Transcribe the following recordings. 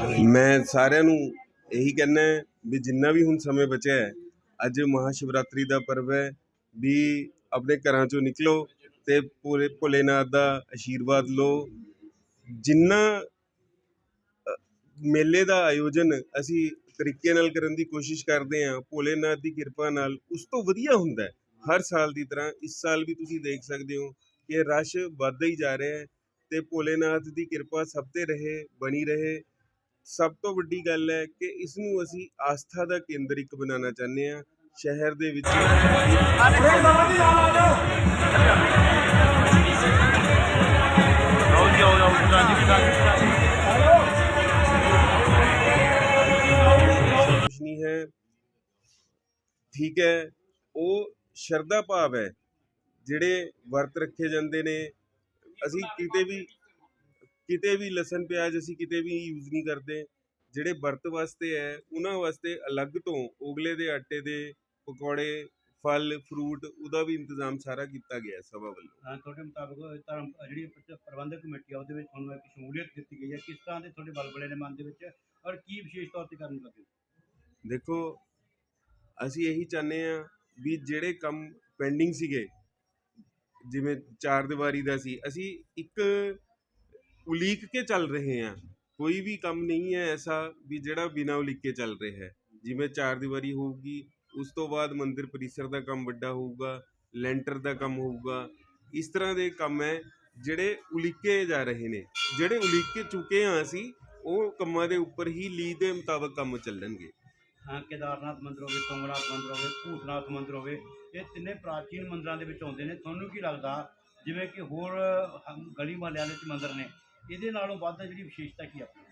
ਮੈਂ ਸਾਰਿਆਂ ਨੂੰ ਇਹੀ ਕਹਿਣਾ ਵੀ ਜਿੰਨਾ ਵੀ ਹੁਣ ਸਮੇਂ ਬਚਿਆ ਹੈ, ਅੱਜ ਮਹਾਸ਼ਿਵਰਾਤਰੀ ਦਾ ਪਰਵ ਹੈ, ਵੀ ਆਪਣੇ ਘਰਾਂ ਚੋਂ ਨਿਕਲੋ ਤੇ ਪੂਰੇ ਭੋਲੇਨਾਥ ਦਾ ਆਸ਼ੀਰਵਾਦ ਲਓ। ਜਿੰਨਾ ਮੇਲੇ ਦਾ ਆਯੋਜਨ ਅਸੀਂ ਤਰੀਕੇ ਨਾਲ ਕਰਨ ਦੀ ਕੋਸ਼ਿਸ਼ ਕਰਦੇ ਹਾਂ, ਭੋਲੇਨਾਥ ਦੀ ਕਿਰਪਾ ਨਾਲ ਉਸ ਤੋਂ ਵਧੀਆ ਹੁੰਦਾ ਹੈ। ਹਰ ਸਾਲ ਦੀ ਤਰ੍ਹਾਂ ਇਸ ਸਾਲ ਵੀ ਤੁਸੀਂ ਦੇਖ ਸਕਦੇ ਹੋ ਕਿ ਰਸ਼ ਵੱਧਦਾ ਹੀ ਜਾ ਰਿਹਾ ਹੈ ਤੇ ਭੋਲੇਨਾਥ ਦੀ ਕਿਰਪਾ ਸਭ ਤੇ ਰਹੇ, ਬਣੀ ਰਹੇ। ਸਭ ਤੋਂ ਵੱਡੀ ਗੱਲ ਹੈ ਕਿ ਇਸ ਨੂੰ ਅਸੀਂ ਆਸਥਾ ਦਾ ਕੇਂਦਰ ਇੱਕ ਬਣਾਉਣਾ ਚਾਹੁੰਦੇ ਹਾਂ, ਸ਼ਹਿਰ ਦੇ ਵਿੱਚ। ਕੁਛ ਨਹੀਂ ਹੈ, ਠੀਕ ਹੈ, ਉਹ ਸ਼ਰਧਾ ਭਾਵ ਹੈ, ਜਿਹੜੇ ਵਰਤ ਰੱਖੇ ਜਾਂਦੇ ਨੇ। ਅਸੀਂ ਕਿਤੇ ਵੀ ਕਿਤੇ ਵੀ ਲਸਣ ਪਿਆਜ਼ ਅਸੀਂ ਕਿਤੇ ਵੀ ਯੂਜ਼ ਨਹੀਂ ਕਰਦੇ। ਜਿਹੜੇ ਵਰਤ ਵਾਸਤੇ ਹੈ ਉਹਨਾਂ ਵਾਸਤੇ ਅਲੱਗ ਤੋਂ ਉਗਲੇ ਦੇ ਆਟੇ ਦੇ ਪਕੌੜੇ ਫਲ ਫਰੂਟ ਉਹਦਾ ਵੀ ਇੰਤਜ਼ਾਮ ਸਾਰਾ ਕੀਤਾ ਗਿਆ ਸਭਾ ਵੱਲੋਂ। ਹਾਂ ਤੁਹਾਡੇ ਮੁਤਾਬਕ ਧਰਮ ਜਿਹੜੀ ਪ੍ਰ- ਪ੍ਰਬੰਧਕ ਕਮੇਟੀ ਆ ਉਹਦੇ ਵਿੱਚ ਤੁਹਾਨੂੰ ਇੱਕ ਸ਼ਮੂਲੀਅਤ ਦਿੱਤੀ ਗਈ ਹੈ। ਕਿਸ ਤਰ੍ਹਾਂ ਦੇ ਤੁਹਾਡੇ ਬਲਬਲੇ ਨੇ ਮਨ ਦੇ ਵਿੱਚ? ਔਰ ਕੀ ਵਿਸ਼ੇਸ਼ ਤੌਰ ਤੇ ਕਰਨ ਲੱਗੇ ਦੇਖੋ ਅਸੀਂ ਇਹੀ ਚਾਹੁੰਦੇ ਆ ਵੀ ਜਿਹੜੇ ਕੰਮ ਪੈਂਡਿੰਗ ਸੀਗੇ ਜਿਵੇਂ ਚਾਰ ਦੀਵਾਰੀ ਦਾ ਸੀ ਅਸੀਂ ਇੱਕ ਉਲੀਕ ਕੇ ਚੱਲ ਰਹੇ ਆ ਕੋਈ ਵੀ ਕੰਮ ਨਹੀਂ ਹੈ ਐਸਾ ਵੀ ਜਿਹੜਾ ਬਿਨਾਂ ਉਲੀਕ ਕੇ ਚੱਲ ਰਿਹਾ ਹੈ। ਜਿਵੇਂ ਚਾਰ ਦੀਵਾਰੀ ਹੋਊਗੀ, ਉਸ ਤੋਂ ਬਾਅਦ ਮੰਦਿਰ ਪਰਿਸਰ ਦਾ ਕੰਮ ਵੱਡਾ ਹੋਊਗਾ, ਲੈਂਟਰ ਦਾ ਕੰਮ ਹੋਊਗਾ। ਇਸ ਤਰ੍ਹਾਂ ਦੇ ਕੰਮ ਹੈ ਜਿਹੜੇ ਉਲੀਕੇ ਜਾ ਰਹੇ ਨੇ। ਜਿਹੜੇ ਉਲੀਕ ਚੁੱਕੇ ਹਾਂ ਅਸੀਂ, ਉਹ ਕੰਮਾਂ ਦੇ ਉੱਪਰ ਹੀ ਲੀ ਦੇ ਮੁਤਾਬਕ ਕੰਮ ਚੱਲਣਗੇ। ਹਾਂ, ਕੇਦਾਰਨਾਥ ਮੰਦਿਰ ਹੋਵੇ ਤੁੰਗਨਾਥ ਮੰਦਿਰ ਹੋਵੇ, ਭੂਤਨਾਥ ਮੰਦਿਰ ਹੋਵੇ, ਇਹ ਤਿੰਨੇ ਪ੍ਰਾਚੀਨ ਮੰਦਿਰਾਂ ਦੇ ਵਿੱਚ ਆਉਂਦੇ ਨੇ। ਤੁਹਾਨੂੰ ਕੀ ਲੱਗਦਾ, ਜਿਵੇਂ ਕਿ ਹੋਰ ਗਲੀ ਮੁਹੱਲਿਆਂ ਦੇ ਵਿੱਚ ਮੰਦਿਰ ਨੇ ਇਹਦੇ ਨਾਲੋਂ ਵੱਧ ਜਿਹੜੀ ਵਿਸ਼ੇਸ਼ਤਾ ਕੀ ਆਪਣੀ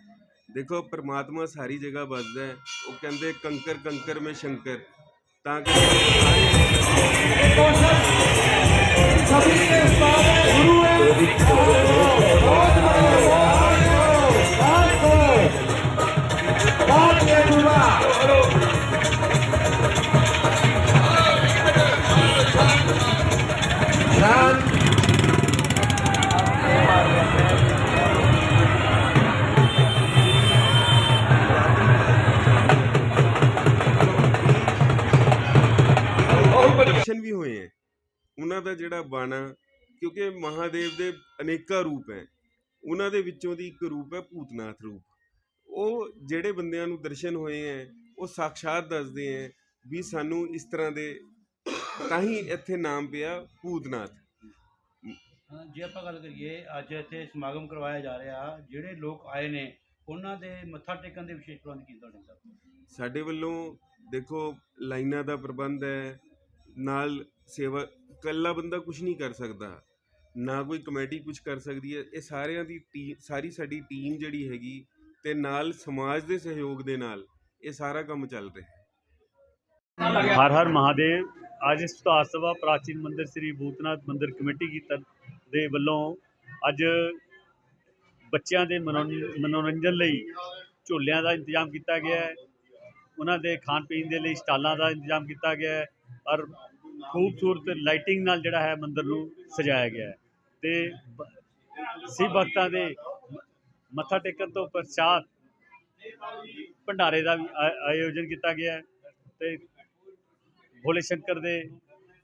ਦੇਖੋ ਪ੍ਰਮਾਤਮਾ ਸਾਰੀ ਜਗ੍ਹਾ ਵੱਸਦਾ ਹੈ। ਉਹ ਕਹਿੰਦੇ ਕੰਕਰ ਕੰਕਰ ਮੇ ਸ਼ੰਕਰ। ਤਾਂ ਕਿ ਦਰਸ਼ਨ ਵੀ ਹੋਏ ਹੈ। ਉਹਨਾਂ ਦਾ ਜਿਹੜਾ ਬਾਣਾ ਕਿਉਂਕਿ ਮਹਾਦੇਵ ਦੇ ਅਨੇਕਾਂ ਰੂਪ ਹੈ। ਉਹਨਾਂ ਦੇ ਵਿੱਚੋਂ ਦੀ ਇੱਕ ਰੂਪ ਹੈ ਭੂਤਨਾਥ ਰੂਪ। ਉਹ ਜਿਹੜੇ ਬੰਦਿਆਂ ਨੂੰ ਦਰਸ਼ਨ ਹੋਏ ਹੈ ਉਹ ਸਾਖਸ਼ਾਤ ਦੱਸਦੇ ਹੈ ਵੀ ਸਾਨੂੰ ਇਸ ਤਰ੍ਹਾਂ ਦੇ ਤਾਂ ਹੀ ਇੱਥੇ ਨਾਮ ਪਿਆ ਭੂਤਨਾਥ। ਜੇ ਆਪਾਂ ਗੱਲ ਕਰੀਏ ਅੱਜ ਇੱਥੇ ਸਮਾਗਮ ਕਰਵਾਇਆ ਜਾ ਰਿਹਾ ਜਿਹੜੇ ਲੋਕ ਆਏ ਨੇ ਉਹਨਾਂ ਦੇ ਮੱਥਾ ਟੇਕਣ ਦੇ ਵਿਸ਼ੇਸ਼ ਪ੍ਰਬੰਧ ਕੀ ਤੁਹਾਡੇ ਸਾਹਿਬ ਸਾਡੇ ਵੱਲੋਂ ਦੇਖੋ ਲਾਈਨਾਂ ਦਾ ਪ੍ਰਬੰਧ ਹੈ ਨਾਲ ਸੇਵਾ, ਇਕੱਲਾ ਬੰਦਾ ਕੁਝ ਨਹੀਂ ਕਰ ਸਕਦਾ। ਨਾ ਕੋਈ ਕਮੇਟੀ ਕੁਝ ਕਰ ਸਕਦੀ ਹੈ। ਇਹ ਸਾਰਿਆਂ ਦੀ ਟੀ, ਸਾਰੀ ਸਾਡੀ ਟੀਮ ਜਿਹੜੀ ਹੈਗੀ ਤੇ ਨਾਲ ਸਮਾਜ ਦੇ ਸਹਿਯੋਗ ਦੇ ਨਾਲ ਇਹ ਸਾਰਾ ਕੰਮ ਚੱਲ ਰਿਹਾ। ਹੈ ਹਰ ਹਰ ਮਹਾਦੇਵ, ਅੱਜ ਸੁਧਾਰ ਸਭਾ ਪ੍ਰਾਚੀਨ ਮੰਦਿਰ ਸ੍ਰੀ ਭੂਤਨਾਥ ਮੰਦਿਰ ਕਮੇਟੀ ਕੀ ਤਰਫ ਦੇ ਵੱਲੋਂ ਅੱਜ ਬੱਚਿਆਂ ਦੇ ਮਨੋਰੰਜ- ਮਨੋਰੰਜਨ ਲਈ ਝੋਲਿਆਂ ਦਾ ਇੰਤਜ਼ਾਮ ਕੀਤਾ ਗਿਆ ਹੈ। ਉਹਨਾਂ ਦੇ ਖਾਣ ਪੀਣ ਦੇ ਲਈ ਸਟਾਲਾਂ ਦਾ ਇੰਤਜ਼ਾਮ ਕੀਤਾ ਗਿਆ ਹੈ। ਔਰ ਖੂਬਸੂਰਤ ਲਾਈਟਿੰਗ ਨਾਲ ਜਿਹੜਾ ਹੈ ਮੰਦਿਰ ਨੂੰ ਸਜਾਇਆ ਗਿਆ ਹੈ। ਤੇ ਸਿੱਖ ਭਗਤਾਂ ਦੇ ਮੱਥਾ ਟੇਕਣ ਤੋਂ ਪਛਾਤ ਭੰਡਾਰੇ ਦਾ ਵੀ ਆਯੋਜਨ ਕੀਤਾ ਗਿਆ ਹੈ ਤੇ ਭੋਲੇ ਸ਼ੰਕਰ ਦੇ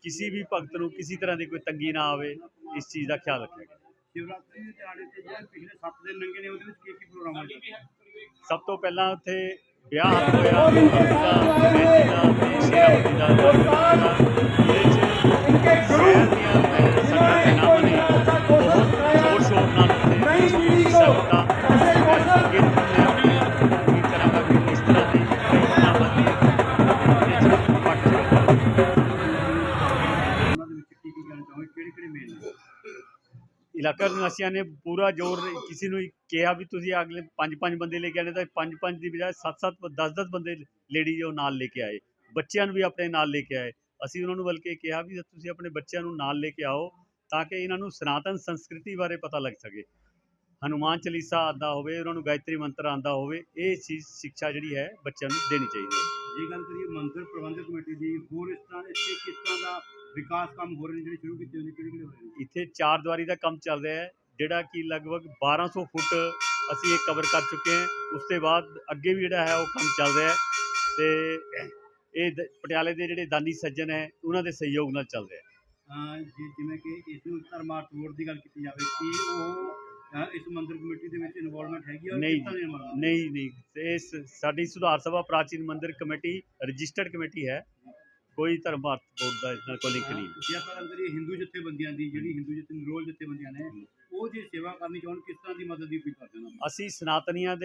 ਕਿਸੇ ਵੀ ਭਗਤ ਨੂੰ ਕਿਸੇ ਤਰ੍ਹਾਂ ਦੀ ਕੋਈ ਤੰਗੀ ਨਾ ਆਵੇ ਇਸ ਚੀਜ਼ ਦਾ ਖਿਆਲ ਰੱਖਿਆ ਗਿਆ। ਸ਼ਿਵਰਾਤਰੀ ਦੇ ਦਿਹਾੜੇ ਤੇ ਜਿਹੜੇ ਪਿਛਲੇ 7 ਦਿਨ ਲੰਘੇ ਨੇ ਉਹਦੇ ਵਿੱਚ ਕੀ ਕੀ ਪ੍ਰੋਗਰਾਮ ਹੋਏ ਸਭ ਤੋਂ ਪਹਿਲਾਂ ਉੱਥੇ ਵਿਆਹ ਹੋਇਆ ਮਹਿੰਦੀ ਦਾ ਮਹਿੰਦੀ ਦਾ ਤੇ ਸ਼ੇਰਾਵਤੀ ਦਾ ਦਾ ਇਲਾਕਾ ਨਿਵਾਸੀਆਂ ਨੇ ਪੂਰਾ ਜ਼ੋਰ ਕਿਸੇ ਨੂੰ ਕਿਹਾ ਵੀ ਤੁਸੀਂ ਅਗਲੇ ਪੰਜ ਪੰਜ ਬੰਦੇ ਲੈ ਕੇ ਆਣੇ ਤਾਂ ਪੰਜ ਪੰਜ ਦੀ ਬਜਾਏ ਸੱਤ ਸੱਤ 10 10 ਬੰਦੇ ਲੇਡੀ ਉਹ ਨਾਲ ਲੈ ਕੇ ਆਏ। ਬੱਚਿਆਂ ਨੂੰ ਵੀ ਆਪਣੇ ਨਾਲ ਲੈ ਕੇ ਆਏ। ਅਸੀਂ ਉਹਨਾਂ ਨੂੰ ਬਲਕਿ ਕਿਹਾ ਵੀ ਤੁਸੀਂ ਆਪਣੇ ਬੱਚਿਆਂ ਨੂੰ ਨਾਲ ਲੈ ਕੇ ਆਓ, ਤਾਂ ਕਿ ਇਹਨਾਂ ਨੂੰ ਸਨਾਤਨ ਸੰਸਕ੍ਰਿਤੀ ਬਾਰੇ ਪਤਾ ਲੱਗ ਸਕੇ। ਹਨੂਮਾਨ ਚਾਲੀਸਾ ਆਉਂਦਾ ਹੋਵੇ ਉਹਨਾਂ ਨੂੰ ਗਾਇਤਰੀ ਮੰਤਰ ਆਉਂਦਾ ਹੋਵੇ ਇਹ ਚੀਜ਼ ਸਿੱਖਿਆ ਜਿਹੜੀ ਹੈ ਬੱਚਿਆਂ ਨੂੰ ਦੇਣੀ ਚਾਹੀਦੀ ਹੈ। ਜੇ ਗੱਲ ਕਰੀਏ ਮੰਦਿਰ ਪ੍ਰਬੰਧਕ ਕਮੇਟੀ ਦੀ ਹੋਰ ਇਸ ਤਰ੍ਹਾਂ ਇੱਥੇ ਕਿਸ ਤਰ੍ਹਾਂ ਦਾ ਵਿਕਾਸ ਕੰਮ ਹੋ ਰਹੇ ਨੇ ਜਿਹੜੇ ਸ਼ੁਰੂ ਕੀਤੇ ਹੋਏ ਨੇ ਕਿਹੜੇ ਕਿਹੜੇ ਹੋ ਰਹੇ ਨੇ? ਇੱਥੇ ਚਾਰ ਦੀਵਾਰੀ ਦਾ ਕੰਮ ਚੱਲ ਰਿਹਾ ਹੈ ਜਿਹੜਾ ਕਿ ਲਗਭਗ 1200 ਫੁੱਟ ਅਸੀਂ ਇਹ ਕਵਰ ਕਰ ਚੁੱਕੇ ਹਾਂ। ਉਸ ਤੋਂ ਬਾਅਦ ਅੱਗੇ ਵੀ ਜਿਹੜਾ ਹੈ ਉਹ ਕੰਮ ਚੱਲ ਰਿਹਾ ਹੈ ਤੇ ਇਹ ਪਟਿਆਲੇ ਦੇ ਜਿਹੜੇ ਦਾਨੀ ਸੱਜਣ ਹੈ ਉਹਨਾਂ ਦੇ ਸਹਿਯੋਗ ਨਾਲ ਚੱਲ ਰਿਹਾ ਹੈ। ਜਿਵੇਂ ਕਿ ਇਸ ਨੂੰ ਧਰਮਾਰਥ ਬੋਰਡ ਦੀ ਗੱਲ ਕੀਤੀ ਜਾਵੇ ਕਿ ਉਹ ਇਸ ਮੰਦਿਰ ਕਮੇਟੀ ਦੇ ਵਿੱਚ ਇਨਵੋਲਵਮੈਂਟ ਹੈਗੀ ਆ ਨਹੀਂ। ਨਹੀਂ ਨਹੀਂ। ਇਸ ਸਾਡੀ ਸੁਧਾਰ ਸਭਾ ਪ੍ਰਾਚੀਨ ਮੰਦਿਰ ਕਮੇਟੀ ਰਜਿਸਟਰਡ ਕਮੇਟੀ ਹੈ। ਕੋਈ ਧਰਮ ਅਰਥ ਬੋਰਡ ਦਾ ਇਸ ਨਾਲ ਕੋਈ ਲਿੰਕ ਨਹੀਂ ਜੇ ਆਪਾਂ ਗੱਲ ਕਰੀਏ ਹਿੰਦੂ ਜਥੇਬੰਦੀਆਂ ਦੀ ਜਿਹੜੀ ਹਿੰਦੂ ਜਥੇ ਨਿਰੋਲ ਜਥੇਬੰਦੀਆਂ ਨੇ ਉਹ ਜੇ ਸੇਵਾ ਕਰਨੀ ਚਾਹਣ ਕਿਸ ਤਰ੍ਹਾਂ ਦੀ ਮਦਦ ਦੀ ਕਰਦੇ ਹਨ ਅਸੀਂ ਸਨਾਤਨੀਆਂ ਦੇ